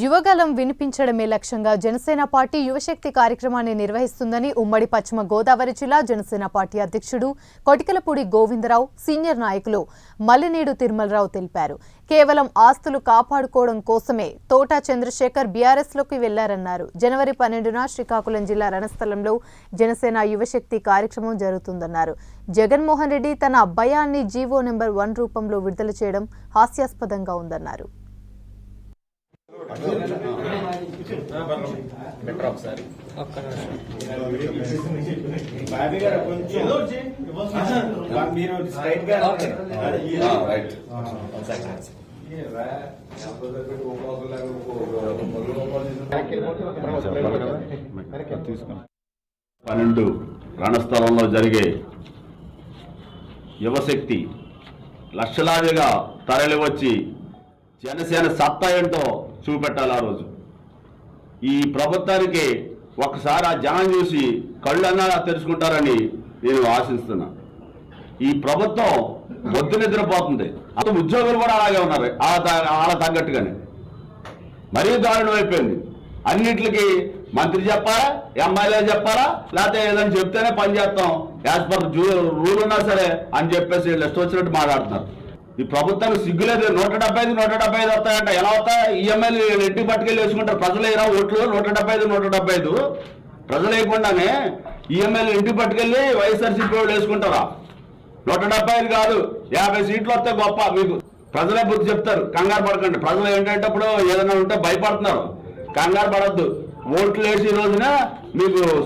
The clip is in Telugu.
యువగలం వినిపించడమే లక్ష్యంగా జనసేన పార్టీ యువశక్తి కార్యక్రమాన్ని నిర్వహిస్తుందని ఉమ్మడి పశ్చిమ గోదావరి జిల్లా జనసేన పార్టీ అధ్యక్షుడు కొటికలపూడి గోవిందరావు సీనియర్ నాయకులు మల్లినేడు తిరుమలరావు తెలిపారు. కేవలం ఆస్తులు కాపాడుకోవడం కోసమే తోటా చంద్రశేఖర్ బీఆర్ఎస్లోకి వెళ్ళారన్నారు. జనవరి పన్నెండున శ్రీకాకుళం జిల్లా రణస్థలంలో జనసేన యువశక్తి కార్యక్రమం జరుగుతుందన్నారు. జగన్మోహన్ రెడ్డి తన భయాన్ని జీవో నెంబర్ వన్ రూపంలో విడుదల చేయడం హాస్యాస్పదంగా ఉందన్నారు. బాబీ గారు కొంచెం మీరు స్ట్రైట్గా రైట్ పన్నెండు రణస్థలంలో జరిగే యువశక్తి లక్షలాదిగా తరలి వచ్చి జనసేన సత్తా ఏంటో చూపెట్టాలి ఆ రోజు. ఈ ప్రభుత్వానికి ఒకసారి ఆ జనం చూసి కళ్ళన్నా తెరుచుకుంటారని నేను ఆశిస్తున్నా. ఈ ప్రభుత్వం మొద్దు నిద్రపోతుంది. అతను ఉద్యోగులు కూడా అలాగే ఉన్నారు. వాళ్ళ త- తగ్గట్టుగానే. మరీ దారుణం అయిపోయింది. అన్నింటికి మంత్రి చెప్పాలా? ఎమ్మెల్యే చెప్పాలా? లేకపోతే ఏదైనా చెప్తేనే పని చేస్తాం. యాజ్ పర్ రూల్ ఉన్నా సరే అని చెప్పేసి వీళ్ళు ఇష్టం వచ్చినట్టు మాట్లాడుతున్నారు. ఈ ప్రభుత్వానికి సిగ్గులేదు. నూట డెబ్బై ఐదు నూట డెబ్బై ఐదు వస్తాయంట. ఎలా వస్తాయి? ఈఎంఐలు ఇంటికి పట్టుకెళ్ళి వేసుకుంటారు. ప్రజలు ఓట్లు? నూట డెబ్బై ఐదు నూట డెబ్బై ఐదు. ప్రజలు వేయకుండానే ఈఎంఐలు ఇంటికి పట్టుకెళ్ళి వైఎస్ఆర్సీపీ వాళ్ళు వేసుకుంటారా? నూట డెబ్బై ఐదు కాదు. యాభై సీట్లు వస్తే గొప్ప మీకు. ప్రజలే బుద్ధి చెప్తారు. కంగారు పడకండి. ప్రజలు ఏంటంటే ఇప్పుడు ఏదైనా ఉంటే భయపడుతున్నారు. కంగారు పడద్దు. ఓట్లు వేసి రోజున మీకు